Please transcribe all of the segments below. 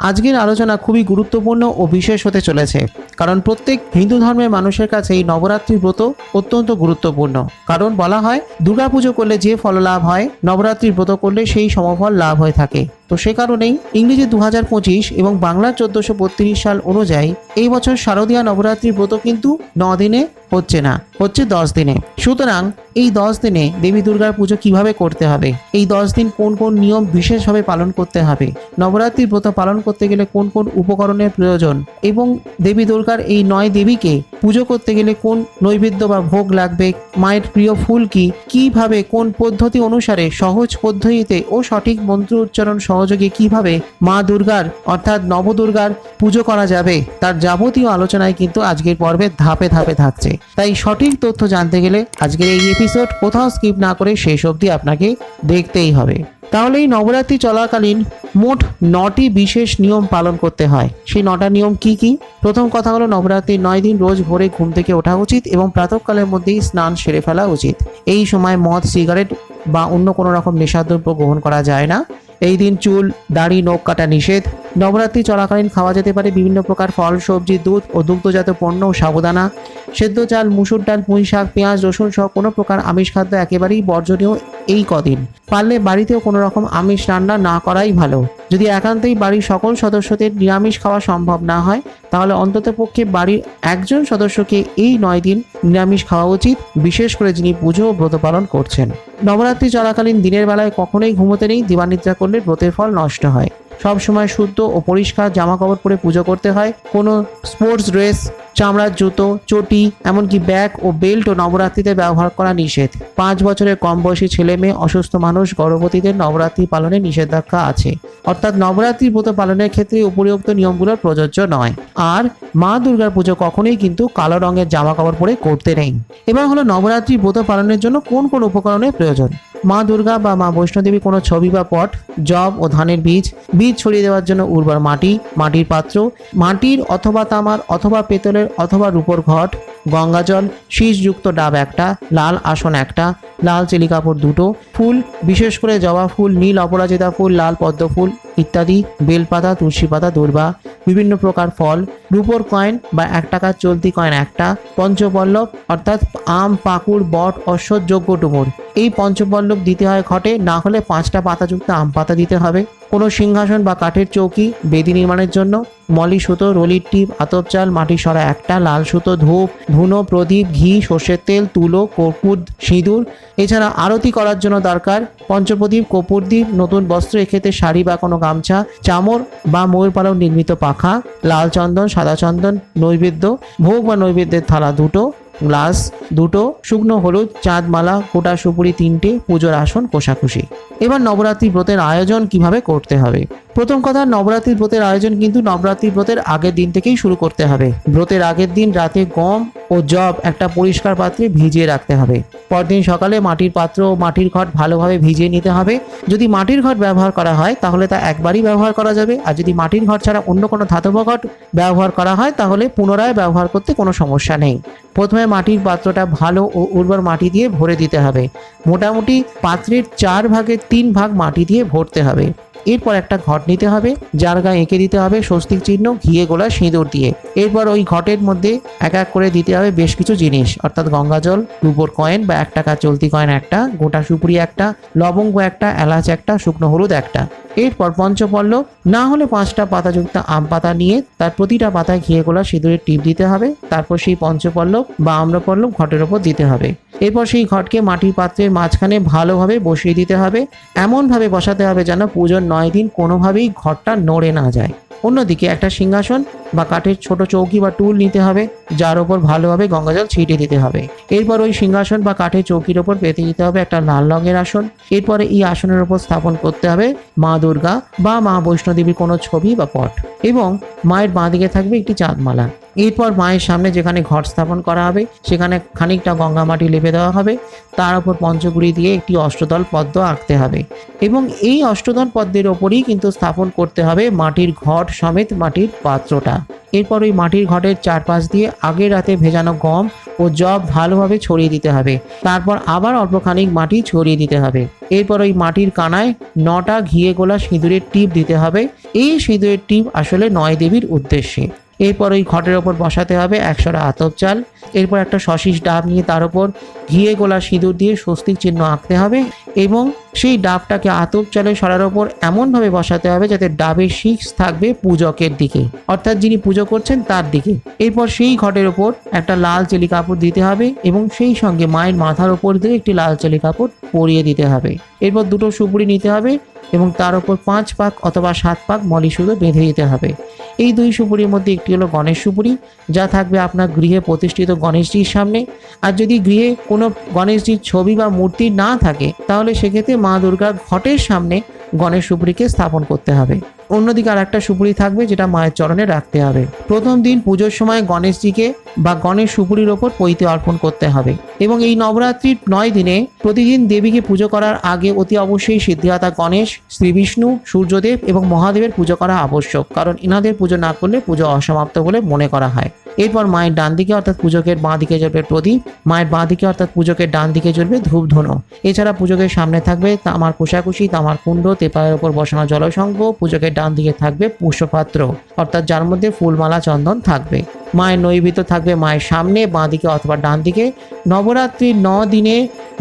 আজকের আলোচনা খুবই গুরুত্বপূর্ণ ও বিশেষ হতে চলেছে, কারণ প্রত্যেক হিন্দু ধর্মের মানুষের কাছে এই নবরাত্রি ব্রত অত্যন্ত গুরুত্বপূর্ণ। কারণ বলা হয়, দুর্গাপুজো করলে যে ফল লাভ হয় নবরাত্রি ব্রত করলে সেই সমফল লাভ হয়ে থাকে। তো সে কারণেই ইংরেজি দু হাজার পঁচিশ এবং বাংলার চোদ্দশো বত্রিশ সাল অনুযায়ী এই বছর শারদীয়া নবরাত্রি ব্রত কিন্তু ন দিনে হচ্ছে না, হচ্ছে দশ দিনে। সুতরাং এই দশ দিনে দেবী দুর্গার পুজো কীভাবে করতে হবে? এই দশ দিন কোন কোন নিয়ম বিশেষভাবে পালন করতে হবে? নবরাত্রি ব্রত পালন করতে গেলে কোন কোন উপকরণের প্রয়োজন? এবং দেবী দুর্গার এই নয় দেবীকে পুজো করতে গেলে কোন নৈবেদ্য বা ভোগ লাগবে? মায়ের প্রিয় ফুল কি? কীভাবে কোন পদ্ধতি অনুসারে সহজ পদ্ধতিতে ও সঠিক মন্ত্র উচ্চারণ সহযোগে কীভাবে মা দুর্গার, অর্থাৎ নবদুর্গার পুজো করা যাবে, তার যাবতীয় আলোচনায় কিন্তু আজকের পর্বে ধাপে ধাপে থাকছে। তাই সঠিক তথ্য জানতে গেলে আজকের এই এপিসোড কোথাও স্কিপ না করে শেষ অবধি আপনাকে দেখতেই হবে। তাহলে এই নবরাত্রি চলাকালীন মোট নটি বিশেষ নিয়ম পালন করতে হয়। সেই নটা নিয়ম কি কি? প্রথম কথা হলো নবরাত্রির নয় দিন রোজ ভোরে ঘুম থেকে ওঠা উচিত এবং প্রাতকালের মধ্যেই স্নান সেরে ফেলা উচিত। এই সময় মদ, সিগারেট বা অন্য কোনো রকম নেশাদ্রব্য গ্রহণ করা যায় না। এই দিন চুল, দাড়ি, নখ কাটা নিষেধ। নবরাত্রি চলাকালীন খাওয়া যেতে পারে বিভিন্ন প্রকার ফল, সবজি, দুধ ও দুগ্ধজাত পণ্য ও সাবুদানা। সেদ্ধ চাল, মুসুর ডাল, পুঁই শাক, পেঁয়াজ, রসুন সহ কোনো প্রকার আমিষ খাদ্য একেবারেই বর্জনীয় এই কদিন। পারলে বাড়িতেও কোনো রকম আমিষ রান্না না করাই ভালো। যদি একান্তই বাড়ির সকল সদস্যদের নিরামিষ খাওয়া সম্ভব না হয় তাহলে অন্ততপক্ষে বাড়ির একজন সদস্যকে এই নয় দিন নিরামিষ খাওয়া উচিত, বিশেষ করে যিনি পুজো ও ব্রত পালন করছেন। নবরাত্রি চলাকালীন দিনের বেলায় কখনোই ঘুমোতে নেই, দিবানিদ্রা করলে ব্রতের ফল নষ্ট হয়। সবসময় শুদ্ধ ও পরিষ্কার জামা কাপড় পরে পুজো করতে হয়। কোনো স্পোর্টস ড্রেস চামড়ার জুতো, চটি, এমনকি ব্যাগ ও বেল্টও নবরাত্রিতে ব্যবহার করা নিষেধ। পাঁচ বছরের কম বয়সী ছেলে মেয়ে, অসুস্থ মানুষ, গর্ভবতীদের নবরাত্রি পালনে নিষেধাজ্ঞা আছে। অর্থাৎ নবরাত্রি ব্রত পালনের ক্ষেত্রে উপরিউক্ত নিয়মগুলো প্রযোজ্য নয়। আর মা দুর্গার পুজো কখনোই কিন্তু কালো রঙের জামা কাপড় পরে করতে নেই। এবার হলো নবরাত্রি ব্রত পালনের জন্য কোন কোন উপকরণের প্রয়োজন? মা দুর্গা বা মা বৈষ্ণোদেবী কোনো ছবি বা পট, জব ও ধানের বীজ বীজ ছড়িয়ে দেওয়ার জন্য উর্বর মাটি, মাটির পাত্র, মাটির অথবা তামার অথবা পেতলের অথবা রূপোর ঘট, গঙ্গাজল, শীষযুক্ত ডাব একটা, লাল আসন একটা, লাল চেলি কাপড় দুটো, ফুল, বিশেষ করে জবা ফুল, নীল অপরাজিতা ফুল, লাল পদ্ম ফুল ইত্যাদি, বেলপাতা তুলসী পাতা দূর্বা, বিভিন্ন প্রকার ফল, রূপোর কয়েন বা এক টাকার চলতি কয়েন একটা, পঞ্চপল্লব, অর্থাৎ আম, পাকুড়, বট অশ্বৎ যোগ্য ডুমুর। এই পঞ্চপল্লব দিতে হয় ঘটে, না হলে পাঁচটা পাতাযুক্ত আম পাতা দিতে হবে। কোনো সিংহাসন বা কাঠের চৌকি, বেদি নির্মাণের জন্য, মলি সুতো, রলির টিপ, আতপ চাল, মাটির সরা একটা, লাল সুতো, ধূপ, ধুনো, প্রদীপ, ঘি, সর্ষের তেল, তুলো কর্পূর সিঁদুর। এছাড়া আরতি করার জন্য দরকার পঞ্চপ্রদীপ, কপুরদীপ, নতুন বস্ত্র, এক্ষেত্রে শাড়ি বা কোনো গামছা, চামর বা ময়ূর পালক নির্মিত পাখা, লাল চন্দন, সাদা চন্দন, নৈবেদ্য, ভোগ বা নৈবেদ্যের থালা দুটো, গ্লাস দুটো, শুকনো হলুদ, চাঁদমালা গোটা সুপুরি তিনটে, পুজোর আসন, কোষাকুষি। এবার নবরাত্রি ব্রতের আয়োজন কীভাবে করতে হবে? প্রথম কথা, নবরাত্রি ব্রতের আয়োজন কিন্তু নবরাত্রি ব্রতের আগের দিন থেকেই শুরু করতে হবে। ব্রতের আগের দিন রাতে গম ও জব একটা পরিষ্কার পাত্রে ভিজিয়ে রাখতে হবে। পরদিন সকালে মাটির পাত্র ও মাটির ঘট ভালোভাবে ভিজিয়ে নিতে হবে। যদি মাটির ঘট ব্যবহার করা হয়, তাহলে তা একবারই ব্যবহার করা যাবে। আর যদি মাটির ঘট ছাড়া অন্য কোনো ধাতব ঘট ব্যবহার করা হয়, তাহলে পুনরায় ব্যবহার করতে কোনো সমস্যা নেই। প্রথমে মাটির পাত্রটা ভালো ও উর্বর মাটি দিয়ে ভরে দিতে হবে। মোটামুটি পাত্রের চার ভাগের তিন ভাগ মাটি দিয়ে ভরতে হবে এরপর একটা ঘট নিতে হবে। যার গায়ে এঁকে দিতে হবে স্বস্তিক চিহ্ন, ঘিয়ে গোলা সিঁদুর দিয়ে। এরপর ওই ঘটের মধ্যে এক এক করে দিতে হবে বেশ কিছু জিনিস। অর্থাৎ গঙ্গাজল রুপোর কয়েন বা এক টাকা চলতি কয়েন একটা, গোটা সুপুরি একটা, লবঙ্গ একটা, এলাচ একটা, শুকনো হলুদ একটা। এরপর পঞ্চপল্লব না হলে পাঁচটা পাতাযুক্ত আম পাতা নিয়ে তার প্রতিটা পাতায় ঘিয়ে গোলা সিঁদুরের টিপ দিতে হবে। তারপর সেই পঞ্চপল্লব বা আম্রপল্লব ঘটের ওপর দিতে হবে। এরপর সেই ঘটকে মাটির পাত্রের মাঝখানে ভালোভাবে বসিয়ে দিতে হবে। এমনভাবে বসাতে হবে যেন পুজোর নয় দিন কোনোভাবেই ঘরটা নড়ে না যায়। অন্যদিকে একটা সিংহাসন বা কাঠের ছোট চৌকি বা টুল নিতে হবে, যার ওপর ভালোভাবে গঙ্গাজল ছিটিয়ে দিতে হবে। এরপর ওই সিংহাসন বা কাঠের চৌকির ওপর পেতে দিতে হবে একটা লাল রঙের আসন। এরপরে এই আসনের ওপর স্থাপন করতে হবে মা দুর্গা বা মা বৈষ্ণোদেবীর কোনো ছবি বা পট। এবং মায়ের বাঁ দিকে থাকবে একটি চাঁদমালা। এরপর মায়ের সামনে যেখানে ঘট স্থাপন করা হবে, সেখানে খানিকটা গঙ্গা মাটি লেপে দেওয়া হবে। তার উপর পঞ্চগুড়ি দিয়ে একটি অষ্টদল পদ্ম আঁকতে হবে। এবং এই অষ্টদল পদ্মের ওপরই কিন্তু স্থাপন করতে হবে মাটির ঘট সমেত মাটির পাত্রটা। এরপর ওই মাটির ঘটের চারপাশ দিয়ে আগের রাতে ভেজানো গম ও জব ভালোভাবে ছড়িয়ে দিতে হবে। তারপর আবার অল্পখানিক মাটি ছড়িয়ে দিতে হবে। এরপর ওই মাটির কানায় নটা ঘিয়ে গোলা সিঁদুরের টিপ দিতে হবে। এই সিঁদুরের টিপ আসলে নয় দেবীর উদ্দেশ্যে। এরপর ওই ঘটের ওপর বসাতে হবে একশোটা আতপ চাল। এরপর একটা সশিস ডাব নিয়ে তার ওপর ঘিয়ে গোলা সিঁদুর দিয়ে স্বস্তিক চিহ্ন আঁকতে হবে এবং সেই ডাবটাকে আতপ চালের সরার ওপর এমনভাবে বসাতে হবে যাতে ডাবের শীষ থাকবে পূজকের দিকে, অর্থাৎ যিনি পুজো করছেন তার দিকে। এরপর সেই ঘটের ওপর একটা লাল চেলি কাপড় দিতে হবে এবং সেই সঙ্গে মায়ের মাথার ওপর দিয়ে একটি লাল চেলি কাপড় পরিয়ে দিতে হবে। এরপর দুটো সুপুরি নিতে হবে এবং তার ওপর পাঁচ পাক অথবা সাত পাক মলি বেঁধে দিতে হবে। এই দুই সুপুরির মধ্যে একটি হলো গণেশ সুপুরি, যা থাকবে আপনার গৃহে প্রতিষ্ঠিত গণেশজির সামনে। আর যদি গৃহে কোনো গণেশজির ছবি বা মূর্তি না থাকে, তাহলে সেক্ষেত্রে মা দুর্গা ঘটের সামনে গণেশ সুপুরিকে স্থাপন করতে হবে। অন্যদিকে আর একটা সুপুরি থাকবে যেটা মায়ের চরণে রাখতে হবে। প্রথম দিন পুজোর সময় গণেশজিকে বা গণেশ সুপুরির ওপর পৈতে অর্পণ করতে হবে এবং এই নবরাত্রির নয় দিনে প্রতিদিন দেবীকে পুজো করার আগে অতি অবশ্যই সিদ্ধিদাতা গণেশ, শ্রী বিষ্ণু, সূর্যদেব এবং মহাদেবের পুজো করা আবশ্যক, কারণ ইনাদের পুজো না করলে পুজো অসমাপ্ত বলে মনে করা হয়। এরপর মায়ের ডান দিকে অর্থাৎ পূজকের বাঁ দিকে জ্বলবে প্রদীপ, মায়ের বাঁ দিকে অর্থাৎ পূজকের ডান দিকে চলবে ধূপধনু। এছাড়া পূজকের সামনে থাকবে তামার কোষাকুষি, তামার কুণ্ড, তেপায়ের ওপর বসানো জলসংঘ, পূজকের ডান দিকে থাকবে পুষ্পপাত্র, অর্থাৎ যার মধ্যে ফুলমালা, চন্দন থাকবে। মায়ের নৈবেদ্য থাকবে মায়ের সামনে বাঁ দিকে অথবা ডান দিকে নবরাত্রির ন দিনে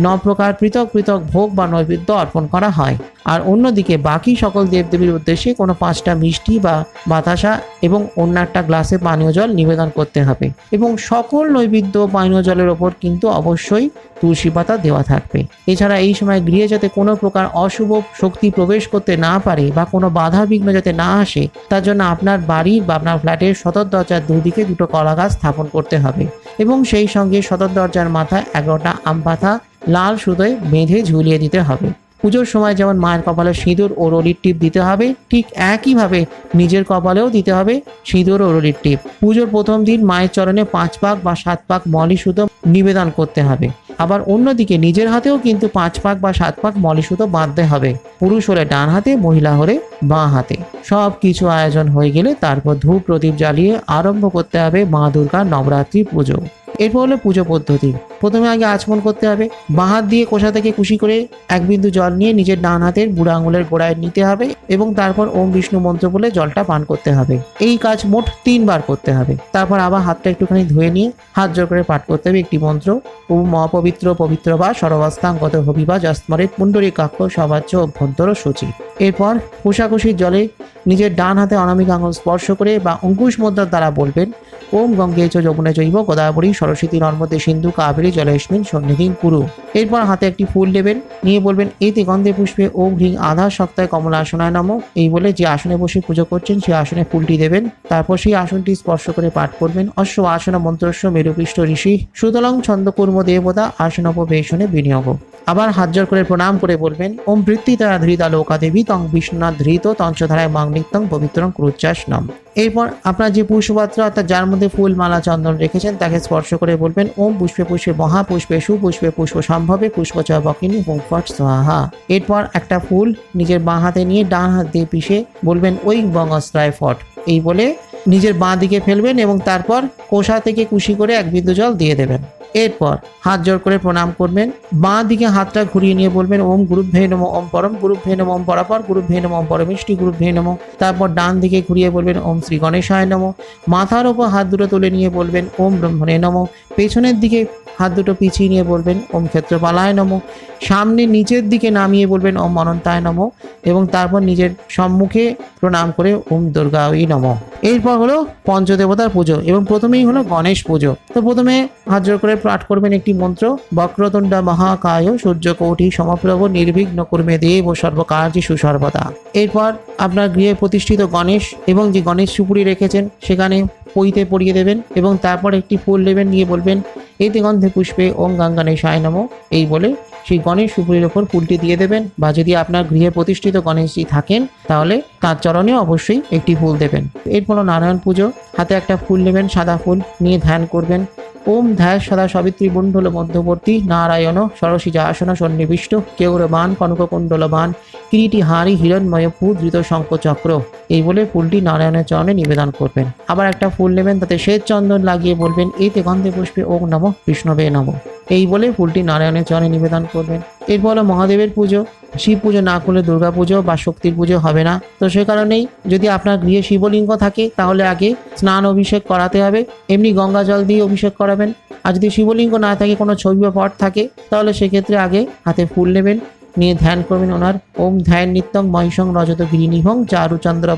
ন প্রকার পৃথক পৃথক ভোগ বা নৈবেদ্য অর্পণ করা হয়। আর অন্যদিকে বাকি সকল দেবদেবীর উদ্দেশ্যে কোনো পাঁচটা মিষ্টি বা বাতাসা এবং অন্য একটা গ্লাসে পানীয় জল নিবেদন করতে হবে। এবং সকল নৈবেদ্য পানীয় জলের ওপর কিন্তু অবশ্যই তুলসী পাতা দেওয়া থাকবে। এছাড়া এই সময় গৃহে যাতে কোনো প্রকার অশুভ শক্তি প্রবেশ করতে না পারে বা কোনো বাধা বিঘ্ন যাতে না আসে, তার জন্য আপনার বাড়ির বা আপনার ফ্ল্যাটের সদর দরজার দুদিকে দুটো কলা গাছ স্থাপন করতে হবে এবং সেই সঙ্গে সদর দরজার মাথায় এগারোটা আম পাতা লাল সুতোয় বেঁধে ঝুলিয়ে দিতে হবে। পুজোর সময় যেমন মায়ের কপালে সিঁদুর ও রলির টিপ দিতে হবে, ঠিক একইভাবে নিজের কপালেও দিতে হবে সিঁদুর ও রলির টিপ। পুজোর প্রথম দিন মায়ের চরণে পাঁচ পাক বা সাত পাক মলি সুতো নিবেদন করতে হবে। আবার অন্যদিকে নিজের হাতেও কিন্তু পাঁচ পাক বা সাত পাক মলি সুতো বাঁধতে হবে। পুরুষ হলে ডান হাতে, মহিলা হলে বাঁ হাতে। সব কিছু আয়োজন হয়ে গেলে তারপর ধূপ প্রদীপ জ্বালিয়ে আরম্ভ করতে হবে মা দুর্গার নবরাত্রি পুজো। এরপর হলো পুজো পদ্ধতি। প্রথমে আগে আচমন করতে হবে। বাঁ হাত দিয়ে কোষা থেকে কুশি করে এক বিন্দু জল নিয়ে নিজের ডান হাতের বুড়া আঙুলের গোড়ায় নিতে হবে এবং তারপর ওম বিষ্ণু মন্ত্র বলে জলটা পান করতে হবে। এই কাজ মোট তিনবার করতে হবে। তারপর আবার হাতটা একটুখানি ধুয়ে নিয়ে হাত জোর করে পাঠ করতে হবে একটি মন্ত্র। ও মহাপবিত্র পবিত্র বা সর্বাস্থাঙ্গত হবি বা জস্মরে পুণ্ডরী কাক্ষ সবাচ্য অভ্যন্তর সূচি। এরপর কোষাকুষির জলে নিজের ডান হাতে অনামিক আঙুল স্পর্শ করে বা অঙ্কুশ মুদ্রার দ্বারা বলবেন ওম গঙ্গে চ যমুনে জৈব গোদাবরী সরস্বতী নর্মদে সিন্ধু কাবেরী জলেস্মিন সন্নিধিং কুরু। এরপর হাতে একটি ফুল নেবেন নিয়ে বলবেন এতে গন্ধে পুষ্পে ওম হ্রিং আধা সপ্তাহে কমলা আসনায় নাম। এই বলে যে আসনে বসে পুজো করছেন, সেই আসনে ফুলটি দেবেন। তারপর সেই আসনটি স্পর্শ করে পাঠ করবেন। অশ্ব আসন মন্ত্রস্ব মেরুপৃষ্ঠ ঋষি সুতলং ছন্দকর্ম দেবতা আসনোপবেশনে বিনিয়োগ। আবার হাত জোর করে প্রণাম করে বলবেন, ওম বৃত্তি তারা ধৃতা লোকা দেবী তং বিষ্ণুনাথ ধৃত তঞ্চধারায় মাং নিত্যং পবিত্রং ক্রুচ্চাস নাম এরপর আপনার যে পুষ্পপাত্র অর্থাৎ যার মধ্যে ফুল, মালা, চন্দন রেখেছেন, তাকে স্পর্শ করে বলবেন, ওম পুষ্পে পুষ্পে মহাপুষ্পে সুপুষ্পে পুষ্প সম্ভবে পুষ্প চ বকিনী হুম ফট স্বাহা। এরপর একটা ফুল নিজের বাঁ হাতে নিয়ে ডান হাত দিয়ে পিষে বলবেন, ওই বঙ্গস্ত্রায় ফট। এই বলে নিজের বাঁ দিকে ফেলবেন এবং তারপর কোষা থেকে কুশি করে এক বিন্দু জল দিয়ে দেবেন। এরপর হাত জোর করে প্রণাম করবেন। বাঁ দিকে হাতটা ঘুরিয়ে নিয়ে বলবেন, ওম গ্রুপ ভে নম, ওম পরম গ্রুপ ভে নম, ওম পরাপর গ্রুপ ভে নম, ওম পরমিষ্টি গ্রুপ ভে নম। তারপর ডান দিকে ঘুরিয়ে বলবেন, ওম শ্রী গণেশায় নম। মাথার ওপর হাত দুটো তুলে নিয়ে বলবেন, ওম ব্রহ্মণে নম। পেছনের দিকে হাত দুটো পিছিয়ে নিয়ে বলবেন, ওম ক্ষেত্রপালায় নম। সামনে নিচের দিকে নামিয়ে বলবেন, ওম অনন্তায় নম। এবং তারপর নিজের সম্মুখে প্রণাম করে, ওম দুর্গাই নম। এরপর হলো পঞ্চদেবতার পুজো এবং প্রথমেই হলো গণেশ পুজো। তো প্রথমে হাত জোর করে পাঠ করবেন একটি মন্ত্র, বক্রতুণ্ড মহাকায় সূর্য কৌটি সমপ্রভ নির্বিঘ্ন কর্মে দেব সর্বকার্যে সুসর্বদা। এরপর আপনার গৃহে প্রতিষ্ঠিত গণেশ এবং যে গণেশ সুপুরি রেখেছেন, সেখানে পইতে পরিয়ে দেবেন এবং তারপর একটি ফুল নেবেন, নিয়ে বলবেন এতে গন্ধে পুষ্পে ওম গঙ্গানেশায় নম। এই বলে সেই গণেশ সুপুরির ওপর ফুলটি দিয়ে দেবেন বা যদি আপনার গৃহে প্রতিষ্ঠিত গণেশজি থাকেন, তাহলে তার চরণে অবশ্যই একটি ফুল দেবেন। এরপর নারায়ণ পুজো, হাতে একটা ফুল নেবেন, সাদা ফুল নিয়ে ধ্যান করবেন। ওম ধ্যায় সদা সবিত্রী মণ্ডল মধ্যবর্তী, নারায়ণ সরসী আসন সন্নিবিষ্ট কেউরবান কনককুণ্ডলবান কিরিটি হারি হিরণময় পুদ্রিত শঙ্খচক্র এই বলে ফুলটি নারায়ণের চরণে নিবেদন করবেন। আবার একটা ফুল নেবেন, তাতে শ্বেত চন্দন লাগিয়ে বলবেন, এতে গন্ধে পুষ্পে ওম নম, বিষ্ণবে নম। এই বলে ফুলটি নারায়ণের চরণে নিবেদন করবেন। এরপর মহাদেবের পুজো। শিব পুজো না করলে দুর্গা পুজো বা শক্তির পুজো হবে না। তো সে কারণেই যদি আপনার গৃহে শিবলিঙ্গ থাকে, তাহলে আগে স্নান অভিষেক করাতে হবে। এমনি গঙ্গা জল দিয়ে অভিষেক করাবেন। আর যদি শিবলিঙ্গ না থাকে, কোনো ছবি বা পট থাকে, তাহলে সেক্ষেত্রে আগে হাতে ফুল নেবেন। নিয়ে ধ্যান করবেন ওনার। ওম ধ্যান নিত্যং মহিষং রজত গিরিনিভং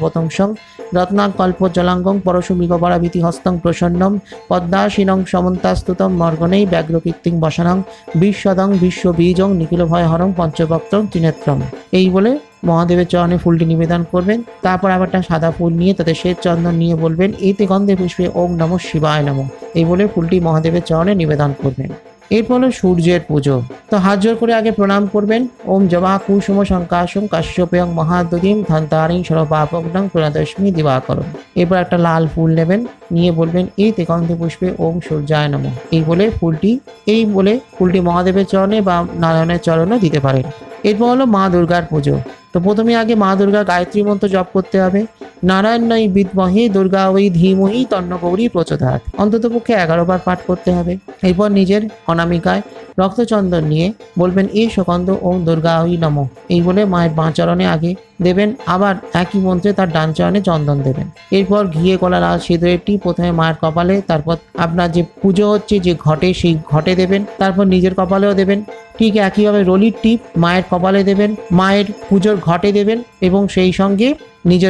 পতংসং রত্নাকল্প জলাঙ্গং পরশু মৃগপরাভীতি হস্তং প্রসন্নম পদ্মাসীনং সমন্তাস্তুতম মর্গনেই ব্যাঘ্রকীর্তিং বসানং বিশ্বদং বিশ্ববীজং নিখিল ভয়হরং পঞ্চভক্তং ত্রিনেত্রম। এই বলে মহাদেবের চরণে ফুলটি নিবেদন করবেন। তারপর আবার একটা সাদা ফুল নিয়ে তাতে শ্বেত চন্দন নিয়ে বলবেন, এতে গন্ধে পুষ্পে ওম নম শিবায় নম। এই বলে ফুলটি মহাদেবের চরণে নিবেদন করবেন। এরপর হলো সূর্যের পুজো। তো হাত জোর করে আগে প্রণাম করবেন। ওম জবা কুসুম শঙ্কাশম কাশ্যপেয়ং মহাদদিম ধন্তারিং সর্বাপগ্নং প্রণদশমী দিবাকরণ এরপর একটা লাল ফুল নেবেন। নিয়ে বলবেন, এই তেকন্ধে পুষ্পে ওম সূর্যায় নম। এই বলে ফুলটি, এই বলে ফুলটি মহাদেবের চরণে বা নারায়ণের চরণে দিতে পারেন। এরপর হলো মা দুর্গার পুজো। তো প্রথমে আগে মা দুর্গা গায়ত্রী মন্ত্র জপ করতে হবে। নারায়ণ নয় বিদমহে দুর্গা ওই ধীমহি তন্ন গৌরী প্রচোদাত। অন্তত পক্ষে এগারো বার পাঠ করতে হবে। এরপর নিজের অনামিকায় রক্তচন্দন নিয়ে বলবেন এই সকন্দ ও দুর্গা ওই নম। এই বলে মায়ের বাঁ চরণে আগে দেবেন, আবার একই মন্ত্রে তার ডান চরণে চন্দন দেবেন। এরপর ঘিয়ে কলা লাল সিঁদুরেরটি প্রথমে মায়ের কপালে, তারপর আপনার যে পুজো হচ্ছে, যে ঘটে, সেই ঘটে দেবেন, তারপর নিজের কপালেও দেবেন। ঠিক একইভাবে রলির টিপ মায়ের কপালে দেবেন, মায়ের পুজোর ঘটে দেবেন এবং সেই সঙ্গে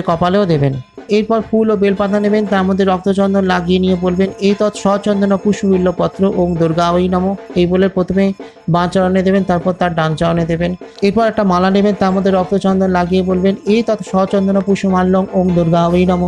কপালেও দেবেন। এরপর ফুল ও বেলপাতা নেবেন, তার মধ্যে রক্তচন্দন লাগিয়ে নিয়ে বলবেন, এই তৎ সচন্দন পুষ্পবিল্ল পত্র ওং দুর্গা ওই নম। এই বলে প্রথমে বাঁ চরণে দেবেন, তারপর তার ডান চরণে দেবেন। এরপর একটা মালা নেবেন, তার মধ্যে রক্তচন্দন লাগিয়ে বলবেন, এই তৎ সচন্দন পুষ্পমাল্যং, ওং দুর্গা ওই নম।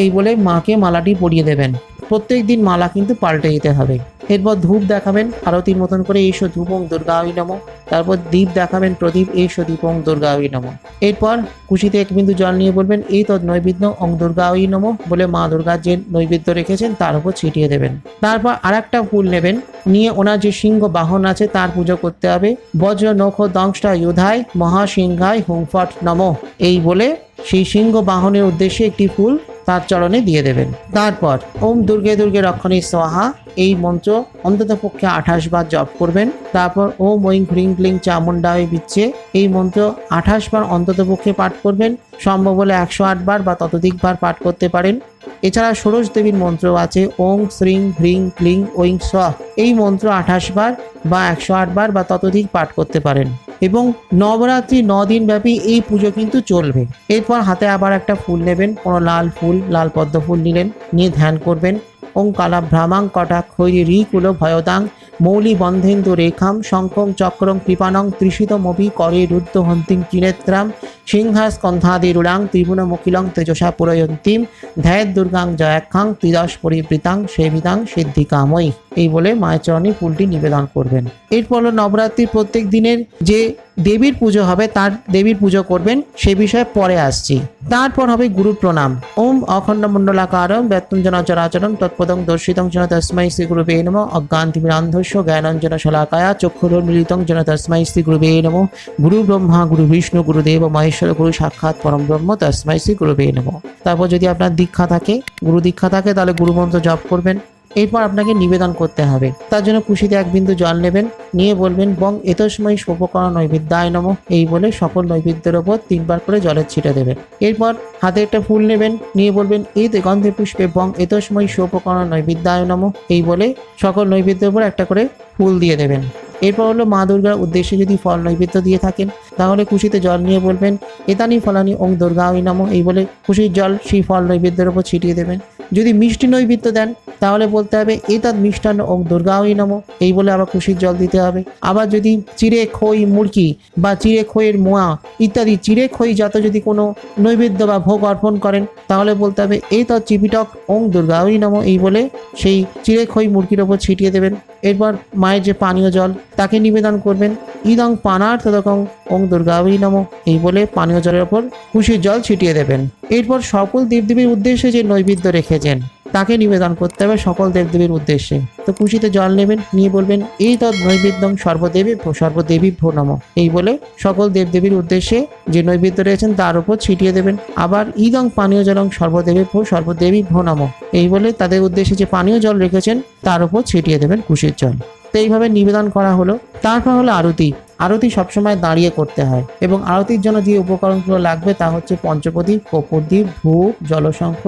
এই বলে মাকে মালাটি পরিয়ে দেবেন। প্রত্যেক দিন মালা কিন্তু পাল্টে দিতে হবে। এরপর ধূপ দেখাবেন, আরতির মতন করে এইসো ধূপং দুর্গাওই নম। তারপর দীপ দেখাবেন, প্রদীপ এইসো দীপং দুর্গাওই নম। এরপর কুশিতে এক বিন্দু জল নিয়ে বলবেন, এই তৎ নৈবেদ্য অং দুর্গাওই নম বলে মা দুর্গার যে নৈবেদ্য রেখেছেন, তার উপর ছিটিয়ে দেবেন। তারপর আর একটা ফুল নেবেন, নিয়ে ওনার যে সিংহ বাহন আছে, তার পুজো করতে হবে। বজ্র নখ দংষ্টা যোধায় মহাসিংহায় হুংফট নম। এই বলে সেই সিংহ বাহনের উদ্দেশ্যে একটি ফুল তার চরণে দিয়ে দেবেন। তারপর, ওম দুর্গে দুর্গে রক্ষণী সোহা এই মন্ত্র অন্তত পক্ষে আঠাশ বার জপ করবেন। তারপর, ওম ওইং হ্রিং ক্লিং চামুন্ডায় বিচ্ছে, এই মন্ত্র আঠাশ বার অন্তত পক্ষে পাঠ করবেন। সম্ভব হলে একশো আট বার বা ততোধিক বার পাঠ করতে পারেন। এছাড়া ষোড়শ দেবীর মন্ত্র আছে, ওং, শ্রিং, হ্রিং, ক্লিং ওইং স এই মন্ত্র আঠাশ বার বা একশো আট বার বা ততোধিক পাঠ করতে পারেন। এবং নবরাত্রি ন দিন ব্যাপী এই পুজো কিন্তু চলবে। এরপর হাতে আবার একটা ফুল নেবেন, কোনো লাল ফুল, লাল পদ্ম ফুল নিলেন, নিয়ে ধ্যান করবেন। ওং কালা ভ্রামাং কটাক্ষৈরি রিকুল ভয়দাং মৌলি বন্ধেন্দু রেখাম শঙ্কং চক্রং কৃপাণং ত্রিশিতমপি করে রুদ্ধ হন্তিং ত্রিনেত্রাম সিংহাস্কন্ধাদিরুড়াং ত্রিভুণমুখিলং তেজসা পুরয়ন্তিম ধ্যায় দুর্গাং জয়াক্ষাং ত্রিদশ পরিবৃতাং সেবিতাং সিদ্ধিকাময়ী। এই বলে মায়ের চরণে ফুলটি নিবেদন করবেন। এরপর নবরাত্রির প্রত্যেক দিনের যে দেবীর পুজো হবে, তার দেবীর পুজো করবেন। সে বিষয়ে পরে আসছি। তারপর হবে গুরু প্রণাম। ওম অখণ্ড মণ্ডলাকারম ব্যত্যঞ্জন চরাচরম তৎপদং দর্শিতং জন তস্মৈ শ্রী গুরুবে নম। অজ্ঞান্তিমিরান্ধস্য জ্ঞানঞ্জন শলাকায়া চক্ষুরোন্মিলিতং জন তস্মৈ শ্রী গুরুবে নম। গুরু ব্রহ্মা, গুরু বিষ্ণু, গুরুদেব মহেশ্বর গুরু সাক্ষাৎ পরম ব্রহ্ম তস্মৈ শ্রী গুরুবে নম। তারপর যদি আপনার দীক্ষা থাকে, গুরু দীক্ষা থাকে, তাহলে গুরু মন্ত্র জপ করবেন। এরপর আপনাকে নিবেদন করতে হবে। তার জন্য খুশিতে এক বিন্দু জল নেবেন, নিয়ে বলবেন, বং এতসময় সোপকরণ নৈবেদ্যায় নম। এই বলে সকল নৈবেদ্যের ওপর তিনবার করে জলের ছিটে দেবেন। এরপর হাতে একটা ফুল নেবেন, নিয়ে বলবেন, এই গন্ধে পুষ্পে বং এতসময় সোপকরণ নৈবেদ্যায় নম। এই বলে সকল নৈবেদ্যের উপর একটা করে ফুল দিয়ে দেবেন। এরপর হলো মা দুর্গার উদ্দেশ্যে যদি ফল নৈবেদ্য দিয়ে থাকেন, তাহলে খুশিতে জল নিয়ে বলবেন, এতানি ফলানি ওং দুর্গা ওই নম এই বলে খুশির জল সেই ফল নৈবেদ্যের উপর ছিটিয়ে দেবেন। যদি মিষ্টি নৈবেদ্য দেন, তাহলে বলতে হবে এতাদ মিষ্টান্ন ওং দুর্গা ওই নম এই বলে আবার খুশির জল দিতে হবে। আবার যদি চিড়ে খই মুরকি বা চিড়ে খইয়ের মোয়া ইত্যাদি চিড়ে খই যত যদি কোনো নৈবেদ্য বা ভোগ অর্পণ করেন, তাহলে বলতে হবে এই তৎ চিপিটক ওং দুর্গা ওই নম এই বলে সেই চিড়ে খই মুরগির ওপর ছিটিয়ে দেবেন। এরপর মায়ের যে পানীয় জল তাকে নিবেদন করবেন। ইদং পানার তদকং ওং দুর্গাবী নম। এই বলে পানীয় জলের ওপর খুশির জল ছিটিয়ে দেবেন। এরপর সকল দেবদেবীর উদ্দেশ্যে যে নৈবেদ্য রেখেছেন, তাকে নিবেদন করতে হবে সকল দেবদেবীর উদ্দেশ্যে। তো খুশিতে জল নেবেন, নিয়ে বলবেন, এই তৎ নৈবেদ্যং সর্বদেবী সর্বদেবী ভো নম। এই বলে সকল দেবদেবীর উদ্দেশ্যে যে নৈবেদ্য রয়েছেন, তার উপর ছিটিয়ে দেবেন। আবার, ইদং পানীয় জলং সর্বদেবী ভো সর্বদেবী ভো নম। এই বলে তাদের উদ্দেশ্যে যে পানীয় জল রেখেছেন, তার উপর ছিটিয়ে দেবেন খুশির জল। তো এইভাবে নিবেদন করা হলো, তারপর হলো আরতি। আরতি সবসময় দাঁড়িয়ে করতে হয় এবং আরতির জন্য যে উপকরণগুলো লাগবে তা হচ্ছে পঞ্চপ্রদীপ কপুরদীপ, ধূপ, জলশঙ্খ,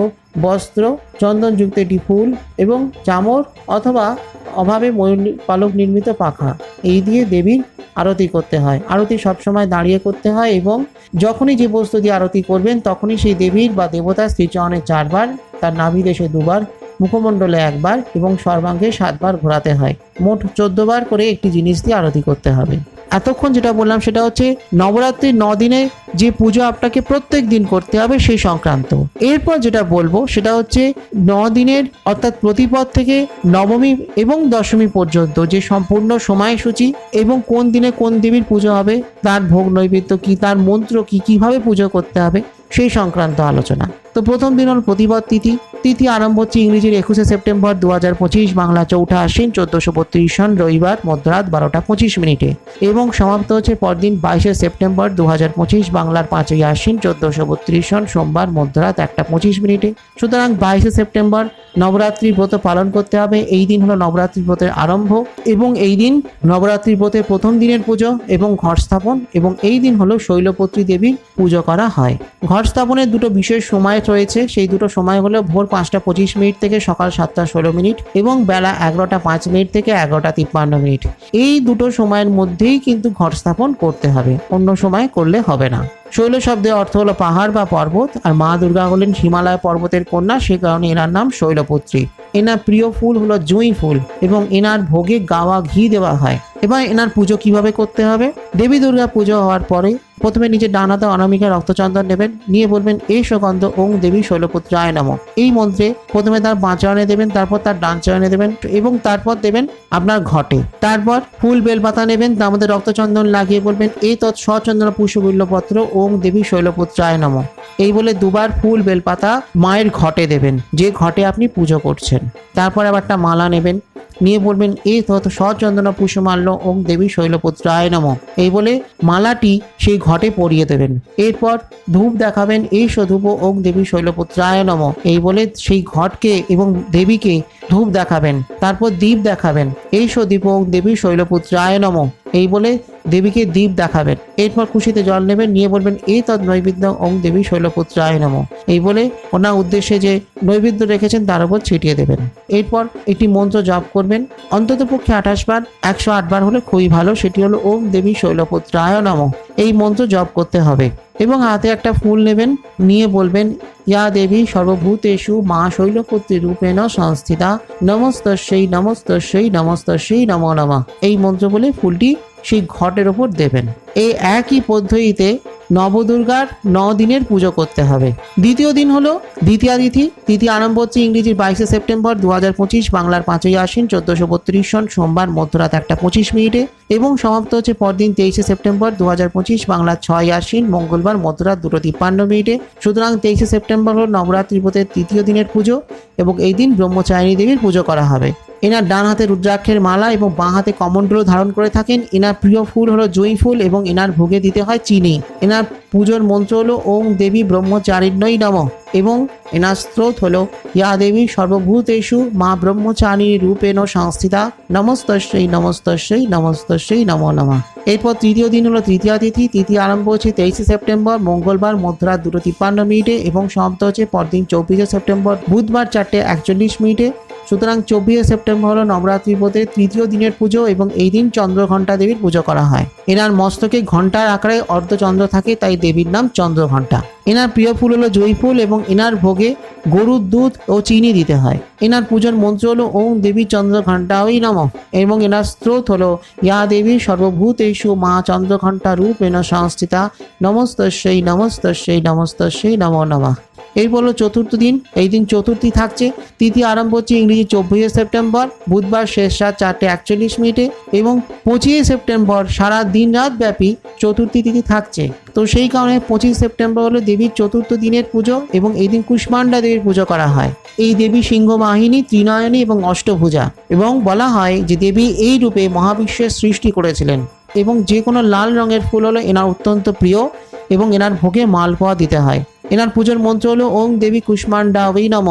বস্ত্র চন্দনযুক্ত একটি ফুল এবং চামর অথবা অভাবে ময়ূর পালক নির্মিত পাখা। এই দিয়ে দেবীর আরতি করতে হয়। আরতি সবসময় দাঁড়িয়ে করতে হয় এবং যখনই যে বস্তু দিয়ে আরতি করবেন, তখনই সেই দেবীর বা দেবতার শ্রীচরণে চারবার, তার নাভিদেশে দুবার মুখমণ্ডলে একবার এবং সর্বাঙ্গে সাতবার ঘোরাতে হয়। মোট চোদ্দ বার করে একটি জিনিস দিয়ে আরতি করতে হবে। এতক্ষণ যেটা বললাম সেটা হচ্ছে নবরাত্রির ন দিনে যে পুজো আপনাকে প্রত্যেক দিন করতে হবে সেই সংক্রান্ত। এরপর যেটা বলব সেটা হচ্ছে ন দিনের অর্থাৎ প্রতিপদ থেকে নবমী এবং দশমী পর্যন্ত যে সম্পূর্ণ সময়সূচি এবং কোন দিনে কোন দেবীর পুজো হবে, তার ভোগ নৈবেদ্য কি, তার মন্ত্র কি, কীভাবে পুজো করতে হবে সেই সংক্রান্ত আলোচনা। তো প্রথম দিন হল প্রতিবাদ তিথি। তিথি আরম্ভ হচ্ছে ইংরেজির একুশে সেপ্টেম্বর দু হাজার পঁচিশ বাংলা চৌঠা আশ্বিন চোদ্দশো বত্রিশ সন রবিবার, মধ্যরাত বারোটা পঁচিশ মিনিটে। এবং সমাপ্ত হচ্ছে পরদিন বাইশে সেপ্টেম্বর দু হাজার পঁচিশ বাংলার পাঁচই আশ্বিন চোদ্দশো বত্রিশ সন সোমবার, মধ্যরাত একটা পঁচিশ মিনিটে। সুতরাং বাইশে সেপ্টেম্বর নবরাত্রি ব্রত পালন করতে হবে। এই দিন হলো নবরাত্রি ব্রতের আরম্ভ। এবং এই দিন নবরাত্রি ব্রতের প্রথম দিনের পুজো এবং ঘর স্থাপন। এবং এই দিন হলো শৈলপত্রী দেবীর পুজো করা হয়। ঘর স্থাপনের দুটো বিশেষ সময় রয়েছে। সেই দুটো সময় হলো ভোর পাঁচটা পঁচিশ মিনিট থেকে সকাল সাতটা ষোলো মিনিট এবং বেলা এগারোটা পাঁচ মিনিট থেকে এগারোটা তিপ্পান্ন মিনিট। এই দুটো সময়ের মধ্যেই কিন্তু ঘর স্থাপন করতে হবে। অন্য সময় করলে হবে না। শৈল শব্দের অর্থ হলো পাহাড় বা পর্বত। আর মা দুর্গা হলেন হিমালয় পর্বতের কন্যা। সে কারণে এনার নাম শৈলপুত্রী। এনার প্রিয় ফুল হলো জুঁই ফুল এবং এনার ভোগে গাওয়া ঘি দেওয়া হয়। এবার এনার পুজো কীভাবে করতে হবে? দেবী দুর্গা পুজো হওয়ার পরে প্রথমে নিজের ডান হাতে অনামিকা রক্তচন্দন নেবেন, নিয়ে বলবেন এই সুগন্ধ ওং দেবী শৈলপুত্রায় নম। এই মন্ত্রে প্রথমে তার বাঁ দেবেন, তারপর তার ডান চরণে দেবেন এবং তারপর দেবেন আপনার ঘটে। তারপর ফুল বেলপাতা নেবেন, তার মধ্যে রক্তচন্দন লাগিয়ে বলবেন, এই তৎ সচন্দন পুষ্পবিল্লপত্র ওং দেবী শৈলপুত্রায় নম। এই বলে দুবার ফুল বেলপাতা মায়ের ঘটে দেবেন, যে ঘটে আপনি পুজো করছেন। তারপর আবার একটা মালা নেবেন নিয়ে বলবেন এ তত সচন্দন পুষ্পমাল্য ওম দেবী শৈলপুত্রায় নম। এই বলে মালাটি সেই ঘটে পরিয়ে দেবেন। এরপর ধূপ দেখাবেন, এই সধূপ ওম দেবী শৈলপুত্রায় নম। এই বলে সেই ঘটকে এবং দেবীকে ধূপ দেখাবেন, তারপর দ্বীপ দেখাবেন। এই সদীপ ওং দেবী শৈলপুত্রায় নম। এই বলে দেবীকে দীপ দেখাবেন। এরপর খুশিতে জল নেবেন, নিয়ে বলবেন এই তৎ নৈবেদ্য ওং দেবী শৈলপুত্রায় নম। এই বলে ওনার উদ্দেশ্যে যে নৈবেদ্য রেখেছেন, তার উপর ছিটিয়ে দেবেন। এরপর একটি মন্ত্র জপ করবেন। অন্তত পক্ষে আঠাশ বার, একশো আট বার হলে খুবই ভালো, সেটি হলো ওম দেবী শৈলপুত্রায় নম। এই মন্ত্র জপ করতে হবে এবং হাতে একটা ফুল নেবেন, নিয়ে বলবেন, ইয়া দেবী সর্বভূতেষু মা শৈলপুত্রী রূপেণ সংস্থিতা নমস্তস্যই নমস্তস্যই নমস্তস্যই নম নমঃ। এই মন্ত্র বলে ফুলটি সেই ঘটের ওপর দেবেন। এই একই পদ্ধতিতে নবদুর্গার ন দিনের পুজো করতে হবে। দ্বিতীয় দিন হলো দ্বিতীয়া তিথি তিথি আরম্ভ হচ্ছে ইংরেজির বাইশে সেপ্টেম্বর দু হাজার পঁচিশ, বাংলার পাঁচই আশ্বিন চোদ্দশো বত্রিশ সন সোমবার মধ্যরাত একটা পঁচিশ মিনিটে এবং সমাপ্ত হচ্ছে পরদিন তেইশে সেপ্টেম্বর দু হাজার পঁচিশ, বাংলার ছয় আশ্বিন মঙ্গলবার মধ্যরাত দুটো তিপ্পান্ন মিনিটে। সুতরাং তেইশে সেপ্টেম্বর হল নবরাত্রি ব্রতের তৃতীয় দিনের পুজো এবং এই দিন ব্রহ্মচারিণী দেবীর পুজো করা হবে। এনার ডান হাতে রুদ্রাক্ষের মালা এবং বাঁ হাতে কমণ্ডল ধারণ করে থাকেন। এনার প্রিয় ফুল হলো জুঁই ফুল এবং এনার ভোগে দিতে হয় চিনি। এনার পুজোর মন্ত্র হলো ওং দেবী ব্রহ্মচারিণ্যই নম এবং এনার স্রোত হলো ইয়া দেবী সর্বভূতেষু মা ব্রহ্মচারিণী রূপেণ সংস্থিতা নমস্তস্যই নমস্তস্যই নমস্তস্যই নম নমঃ। এরপর তৃতীয় দিন হলো তৃতীয় তিথি। তিথি আরম্ভ হচ্ছে তেইশে সেপ্টেম্বর, মঙ্গলবার, মধ্যরাত দুটো তিপ্পান্ন মিনিটে এবং সমাপ্ত হচ্ছে পরদিন চব্বিশে সেপ্টেম্বর, বুধবার চারটে একচল্লিশ মিনিটে। সুতরাং চব্বিশে সেপ্টেম্বর হলো নবরাত্রি ব্রতের তৃতীয় দিনের পুজো এবং এই দিন চন্দ্রঘণ্টা দেবীর পুজো করা হয়। এনার মস্তকে ঘণ্টার আকারে অর্ধচন্দ্র থাকে, তাই দেবীর নাম চন্দ্রঘণ্টা। এনার প্রিয় ফুল হলো জয়ী ফুল এবং এনার ভোগে গরুর দুধ ও চিনি দিতে হয়। এনার পুজোর মন্ত্র হলো ওং দেবী চন্দ্রঘণ্টা ওই নম। এবং এনার স্রোত হলো, ইয়া দেবী সর্বভূতেষু মা চন্দ্রঘণ্টা রূপ এন সংস্থিতা নমস্তস্যই নমস্তস্যই নমস্তস্যই নমো নমঃ। এরপর হলো চতুর্থ দিন, এই দিন চতুর্থী থাকছে। তিথি আরম্ভ হচ্ছে ইংরেজি চব্বিশে সেপ্টেম্বর, বুধবার শেষ রাত চারটে একচল্লিশ মিনিটে এবং পঁচিশে সেপ্টেম্বর সারা দিন রাত ব্যাপী চতুর্থী তিথি থাকছে। তো সেই কারণে পঁচিশ সেপ্টেম্বর হলো দেবীর চতুর্থ দিনের পুজো এবং এই দিন কুষ্মান্ডা দেবীর পুজো করা হয়। এই দেবী সিংহ সিংহবাহিনী ত্রিনয়নী এবং অষ্টভুজা এবং বলা হয় যে দেবী এই রূপে মহাবিশ্বের সৃষ্টি করেছিলেন এবং যে কোনো লাল রঙের ফুল হলো এনার অত্যন্ত প্রিয় এবং এনার ভোগে মালপোয়া দিতে হয়। এনার পুজোর মন্ত্র হলো, ওং দেবী কুষ্মান্ডা ওই নম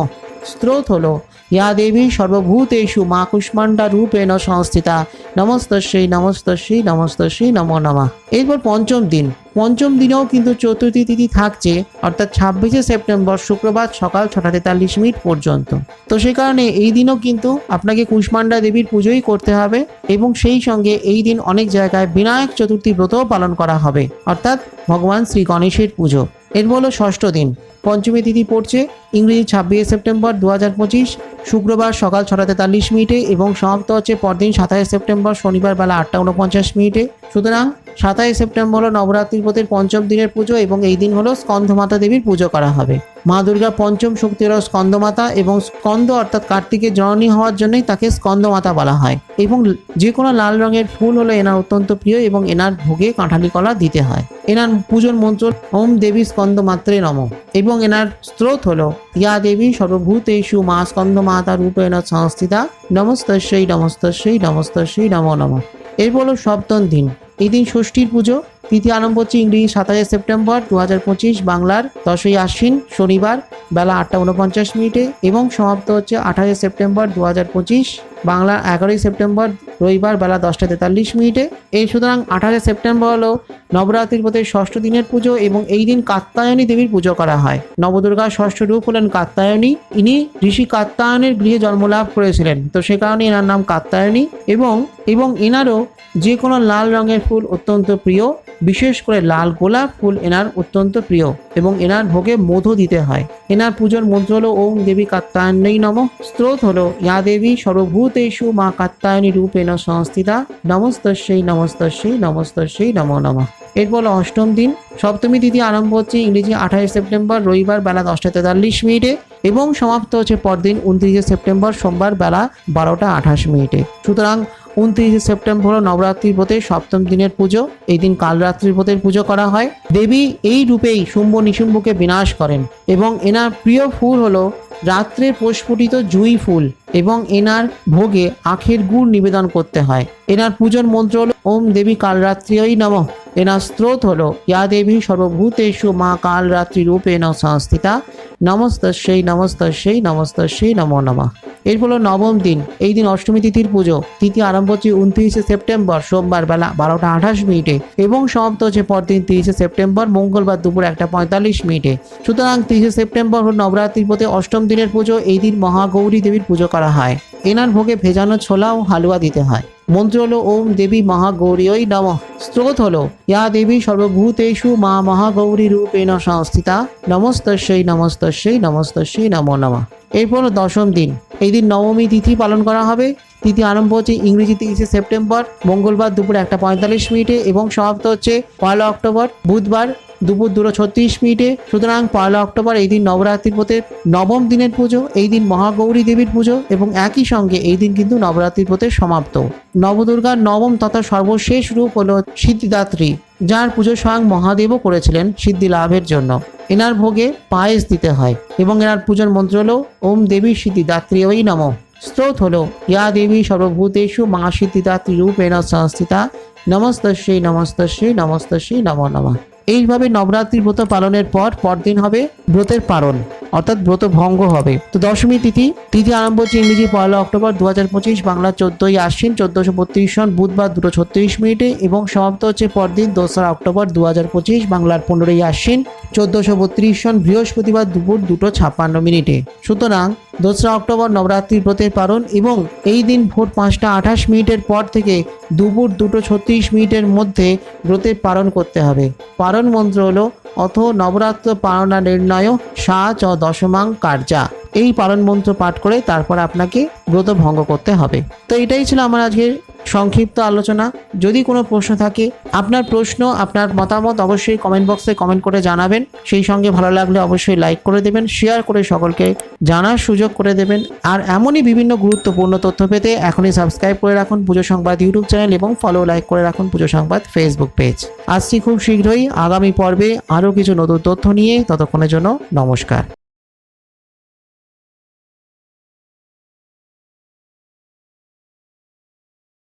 স্ত্রোত হলো, ইয়া দেবী সর্বভূতেষু মা কুষ্মান্ডা রূপেণ সংস্থিতা। নমস্তস্যই নমস্তস্যই নমস্তস্যই নমো নমঃ। এরপর পঞ্চম দিন। পঞ্চম দিনেও কিন্তু চতুর্থী তিথি থাকছে, অর্থাৎ ছাব্বিশে সেপ্টেম্বর শুক্রবার সকাল ছটা তেতাল্লিশ মিনিট পর্যন্ত। তো সে কারণে এই দিনও কিন্তু আপনাকে কুষ্মান্ডা দেবীর পুজোই করতে হবে এবং সেই সঙ্গে এই দিন অনেক জায়গায় বিনায়ক চতুর্থী ব্রতও পালন করা হবে, অর্থাৎ ভগবান শ্রী গণেশের পুজো। এর হলো ষষ্ঠ দিন। পঞ্চমী তিথি পড়ছে ইংরেজি ছাব্বিশে সেপ্টেম্বর দু হাজার পঁচিশ, শুক্রবার সকাল ছটা তেতাল্লিশ মিনিটে এবং সমাপ্ত হচ্ছে পরদিন সাতাশে সেপ্টেম্বর শনিবার বেলা আটটা উনপঞ্চাশ মিনিটে। সুতরাং সাতাশে সেপ্টেম্বর হলো ব্রতের পঞ্চম দিনের পুজো এবং এই দিন হলো স্কন্ধমাতা দেবীর পুজো করা হবে। মা দুর্গা পঞ্চম শক্তি হলো স্কন্দমাতা এবং স্কন্দ অর্থাৎ কার্তিকের জননী হওয়ার জন্যই তাকে স্কন্দমাতা বলা হয় এবং যে কোনো লাল রঙের ফুল হলো এনার অত্যন্ত প্রিয় এবং এনার ভোগে কাঁঠালি কলা দিতে হয়। এনার পুজোর মন্ত্র ওম দেবী স্কন্দ মাত্রে নম এবং এনার স্রোত হলো, ইয়া দেবী সর্বভূতেষু মা স্কন্দ মাতা রূপেণ সংস্থিতা নমস্তস্যই নমস্তস্যই নমস্তস্যই নমো নম। এরপর হলো সপ্তম দিন। এই দিন ষষ্ঠীর পুজো। তিথি আরম্ভ হচ্ছে ইংরেজি সাতাশে সেপ্টেম্বর দু পঁচিশ বাংলার দশই আশ্বিন শনিবার বেলা আটটা উনপঞ্চাশ মিনিটে এবং সমাপ্ত হচ্ছে আঠাশে সেপ্টেম্বর দু পঁচিশ বাংলার এগারোই সেপ্টেম্বর রবিবার বেলা দশটা তেতাল্লিশ মিনিটে। এই সুতরাং আঠাশে সেপ্টেম্বর হলো নবরাত্রির প্রতি ষষ্ঠ দিনের পুজো এবং এই দিন কাত্তায়নী দেবীর পুজো করা হয়। নবদুর্গার ষষ্ঠ রূপ হলেন কাত্তায়নী ইনি ঋষি কাত্তায়নের গৃহে জন্মলাভ করেছিলেন। তো সে কারণে এনার নাম কাত্তায়নী এবং এবং এনারও যে কোনো লাল রঙের ফুল অত্যন্ত প্রিয়। বিশেষ করে লাল গোলাপ ফুল এনার অত্যন্ত প্রিয় এবং এনার ভোগে মধু দিতে হয়। এনার পুজোর মন্ত্র হলো ওম দেবী কাত্তায়নী নম। স্ত্রোত হলো ইয়া দেবী সর্বভূতেষু মা কাত্তায়নী রূপেণ সংস্থিতা। নমস্তস্যই নমস্তস্যই নমস্তস্যই নম নমঃ। এরপর অষ্টম দিন। সপ্তমী তিথি আরম্ভ হচ্ছে ইংরেজি আঠাশে সেপ্টেম্বর, রবিবার বেলা দশটা তেতাল্লিশ মিনিটে এবং সমাপ্ত হচ্ছে পরদিন উনত্রিশে সেপ্টেম্বর, সোমবার বেলা বারোটা আঠাশ মিনিটে। সুতরাং উনত্রিশে সেপ্টেম্বর হলো নবরাত্রির ব্রতের সপ্তম দিনের পুজো। এই দিন কালরাত্রির ব্রতের পুজো করা হয়। দেবী এই রূপেই শুম্ভ নিশুম্ভকে বিনাশ করেন এবং এনার প্রিয় ফুল হলো রাত্রে প্রস্ফুটিত জুই ফুল। এবং এনার ভোগে আখের গুড় নিবেদন করতে হয়। এনার পুজোর মন্ত্র হলো, ওম দেবী কালরাত্রিয়ই নম। এনার স্রোত হলো, ইয়া দেবী সর্বভূতেষু মা কালরাত্রি রূপে ন সংস্থিতা। নমস্তস্যই নমস্তস্যই নমস্তস্যই নমো নমঃ। এরপর হলো নবম দিন, এই দিন অষ্টমী তিথির পুজো। তিথি আরম্ভ হচ্ছে উনত্রিশে সেপ্টেম্বর, সোমবার বেলা বারোটা আঠাশ মিনিটে এবং সমাপ্ত হচ্ছে পরদিন তিরিশে সেপ্টেম্বর, মঙ্গলবার দুপুর একটা পঁয়তাল্লিশ মিনিটে। সুতরাং তিরিশে সেপ্টেম্বর হল নবরাত্রির প্রতি অষ্টম দিনের পুজো, এই দিন মহাগৌরী দেবীর পুজো করা হয়। এনার ভোগে ভেজানো ছোলা ও হালুয়া দিতে হয়। মন্ত্র হলো, ওম দেবী মহাগৌরীয় নম। স্রোত হলো, ইয়া দেবী সর্বভূতেষু মা মহাগৌরী রূপেণ সংস্থিতা নমস্তস্যই নমস্তস্যই নমস্তস্যই নম নমঃ। এরপর দশম দিন। এই দিন নবমী তিথি পালন করা হবে। তিথি আরম্ভ হচ্ছে ইংরেজি তিরিশে সেপ্টেম্বর, মঙ্গলবার দুপুর একটা পঁয়তাল্লিশ মিনিটে এবং সমাপ্ত হচ্ছে পয়লা অক্টোবর, বুধবার দুপুর দুটো ছত্রিশ মিনিটে। সুতরাং পয়লা অক্টোবর এই দিন নবরাত্রির পথে নবম দিনের পুজো, এই দিন মহাগৌরী দেবীর পুজো এবং একই সঙ্গে এই দিন কিন্তু নবরাত্রির পথে সমাপ্ত। নবদুর্গার নবম তথা সর্বশেষ রূপ হলো সিদ্ধিদাত্রী, যার পুজো স্বয়ং মহাদেবও করেছিলেন সিদ্ধি লাভের জন্য। এনার ভোগে পায়েস দিতে হয় এবং এনার পুজোর মন্ত্র হলো, ওম দেবী সিদ্ধিদাত্রী ওই নম। স্রোত হল, ইয়া দেবী সর্বভূতেষু মা সিদ্ধিদাত্রী রূপেণ সংস্থিতা। নমস্তস্যই নমস্তস্যই নমস্তস্যই নমো নমঃ। এইভাবে নবরাত্রি ব্রত পালনের পর পরদিন হবে ব্রতের পালন, অর্থাৎ ব্রত ভঙ্গ হবে। তো দশমী তিথি তিথি আরম্ভ হচ্ছে ইংরেজি পয়লা অক্টোবর দু হাজার পঁচিশ, বাংলা চোদ্দই আশ্বিন, চোদ্দোশো বত্রিশ সন বুধবার দুটো ছত্রিশ মিনিটে এবং সমাপ্ত হচ্ছে পরদিন দোসরা অক্টোবর দু হাজার পঁচিশ, বাংলার পনেরোই আশ্বিন, চোদ্দোশো বত্রিশ সন বৃহস্পতিবার দুপুর দুটো ছাপ্পান্ন মিনিটে। সুতরাং দোসরা অক্টোবর নবরাত্রির ব্রতের পালন এবং এই দিন ভোর পাঁচটা আঠাশ মিনিটের পর থেকে দুপুর দুটো ছত্রিশ মিনিটের মধ্যে ব্রতের পালন করতে হবে। পালন মন্ত্র হলো অথ নবরাত্র পালনা নির্ণয় সা ও দশমাং কার্যা। এই পালন মন্ত্র পাঠ করে তারপর আপনাকে ব্রত ভঙ্গ করতে হবে। তো এটাই ছিল আমার আজকের সংক্ষিপ্ত আলোচনা। যদি কোনো প্রশ্ন থাকে, আপনার প্রশ্ন, আপনার মতামত অবশ্যই কমেন্ট বক্সে কমেন্ট করে জানাবেন। সেই সঙ্গে ভালো লাগলে অবশ্যই লাইক করে দেবেন শেয়ার করে সকলকে জানার সুযোগ করে দেবেন। আর এমনই বিভিন্ন গুরুত্বপূর্ণ তথ্য পেতে এখনই সাবস্ক্রাইব করে রাখুন পুজো সংবাদ ইউটিউব চ্যানেল এবং ফলো লাইক করে রাখুন পুজো সংবাদ ফেসবুক পেজ আসছি খুব শীঘ্রই, আগামী পর্বে আরও কিছু নতুন তথ্য নিয়ে। ততক্ষণের জন্য নমস্কার।